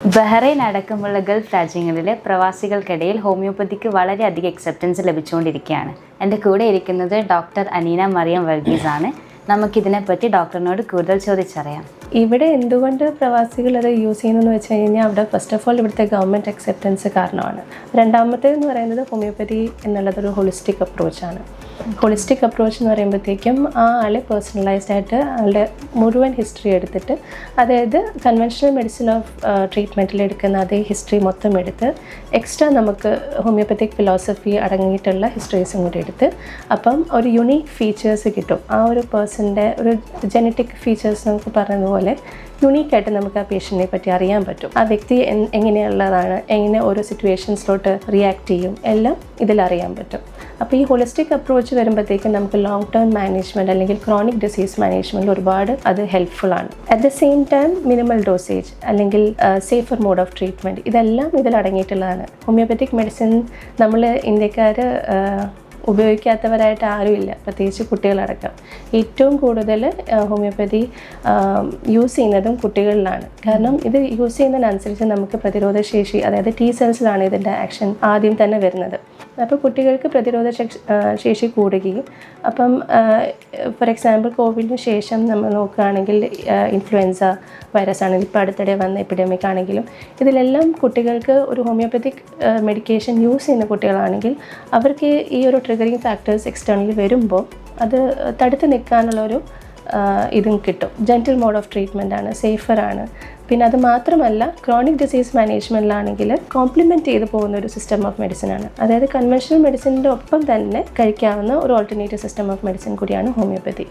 Bahrain അടക്കമുള്ള Gulf രാജ്യങ്ങളിലെ പ്രവാസികൾക്കിടയിൽ homoeopathic വളരെയധികം അക്സെപ്റ്റൻസ് ലഭിച്ചുകൊണ്ടിരിക്കുകയാണ്. എന്റെ കൂടെ ഇരിക്കുന്നത് ഡോക്ടർ അനീന മറിയം വർഗീസ് ആണ് നമുക്കിതിനെപ്പറ്റി ഡോക്ടറിനോട് കൂടുതൽ ചോദിച്ചറിയാം. ഇവിടെ എന്തുകൊണ്ട് പ്രവാസികൾ അത് യൂസ് ചെയ്യുന്നതെന്ന് വെച്ച് കഴിഞ്ഞാൽ അവിടെ ഫസ്റ്റ് ഓഫ് ഓൾ ഇവിടുത്തെ ഗവൺമെന്റ് അക്സെപ്റ്റൻസ് കാരണമാണ്. രണ്ടാമത്തേതെന്ന് പറയുന്നത് ഹോമിയോപ്പതി എന്നുള്ളതൊരു ഹോളിസ്റ്റിക് അപ്രോച്ചാണ് ഹോളിസ്റ്റിക് അപ്രോച്ച് എന്ന് പറയുമ്പോഴത്തേക്കും ആ ആളെ പേഴ്സണലൈസ്ഡ് ആയിട്ട് ആളുടെ മുഴുവൻ ഹിസ്റ്ററി എടുത്തിട്ട് അതായത് കൺവെൻഷണൽ മെഡിസിൻ ഓഫ് ട്രീറ്റ്മെന്റിൽ എടുക്കുന്ന അതേ ഹിസ്റ്ററി മൊത്തം എടുത്ത് എക്സ്ട്രാ നമുക്ക് ഹോമിയോപ്പത്തിക് ഫിലോസഫി അടങ്ങിയിട്ടുള്ള ഹിസ്റ്ററീസും കൂടി എടുത്ത് അപ്പം ഒരു യുണീക്ക് ഫീച്ചേഴ്സ് കിട്ടും. ആ ഒരു പേഴ്സന്റെ ഒരു ജനറ്റിക് ഫീച്ചേഴ്സ് നമുക്ക് പറഞ്ഞതുപോലെ യുണീക്കായിട്ട് നമുക്ക് ആ പേഷ്യന്റിനെ പറ്റി അറിയാൻ പറ്റും. ആ വ്യക്തി എങ്ങനെയുള്ളതാണ് എങ്ങനെ ഓരോ സിറ്റുവേഷൻസിലോട്ട് റിയാക്ട് ചെയ്യും എല്ലാം ഇതിലറിയാൻ പറ്റും. അപ്പോൾ ഈ ഹോളിസ്റ്റിക് അപ്രോച്ച് വരുമ്പോഴത്തേക്കും നമുക്ക് ലോങ് ടേം മാനേജ്മെന്റ് അല്ലെങ്കിൽ ക്രോണിക് ഡിസീസ് മാനേജ്മെന്റിൽ ഒരുപാട് അത് ഹെൽപ്ഫുൾ ആണ്. At the same time minimal dosage അല്ലെങ്കിൽ സേഫർ മോഡ് ഓഫ് ട്രീറ്റ്മെന്റ് ഇതെല്ലാം ഇതിൽ അടങ്ങിയിട്ടുള്ളതാണ് ഹോമിയോപ്പത്തിക് മെഡിസിൻ നമ്മൾ ഇന്ത്യക്കാർ ഉപയോഗിക്കാത്തവരായിട്ട് ആരുമില്ല പ്രത്യേകിച്ച് കുട്ടികളടക്കം. ഏറ്റവും കൂടുതൽ ഹോമിയോപ്പതി യൂസ് ചെയ്യുന്നതും കുട്ടികളിലാണ്. കാരണം ഇത് യൂസ് ചെയ്യുന്നതിനനുസരിച്ച് നമുക്ക് പ്രതിരോധ ശേഷി അതായത് ടി സെൽസിലാണ് ഇതിന്റെ ആക്ഷൻ ആദ്യം തന്നെ വരുന്നത്. അപ്പോൾ കുട്ടികൾക്ക് പ്രതിരോധ ശേഷി- കൂടുകയും. അപ്പം ഫോർ എക്സാമ്പിൾ കോവിഡിന് ശേഷം നമ്മൾ നോക്കുകയാണെങ്കിൽ ഇൻഫ്ലുവൻസ വൈറസ് ആണെങ്കിൽ ഇപ്പോൾ അടുത്തിടെ വന്ന എപ്പിഡമിക് ആണെങ്കിലും ഇതിലെല്ലാം കുട്ടികൾക്ക് ഒരു ഹോമിയോപ്പത്തിക് മെഡിക്കേഷൻ യൂസ് ചെയ്യുന്ന കുട്ടികളാണെങ്കിൽ അവർക്ക് ഈ ഒരു ട്രിഗറിങ് ഫാക്ടേഴ്സ് എക്സ്റ്റേണലി വരുമ്പോൾ അത് തടുത്ത് നിൽക്കാനുള്ളൊരു ഇതും കിട്ടും. ജെന്റിൽ മോഡ് ഓഫ് ട്രീറ്റ്മെന്റ് ആണ്. സേഫറാണ് പിന്നെ അത് മാത്രമല്ല ക്രോണിക് ഡിസീസ് മാനേജ്മെന്റിലാണെങ്കിൽ കോംപ്ലിമെന്റ് ചെയ്തു പോകുന്ന ഒരു സിസ്റ്റം ഓഫ് മെഡിസിൻ ആണ്. അതായത് കൺവെൻഷണൽ മെഡിസിന്റെ ഒപ്പം തന്നെ കഴിക്കാവുന്ന ഒരു ഓൾട്ടർനേറ്റീവ് സിസ്റ്റം ഓഫ് മെഡിസിൻ കൂടിയാണ് ഹോമിയോപ്പതി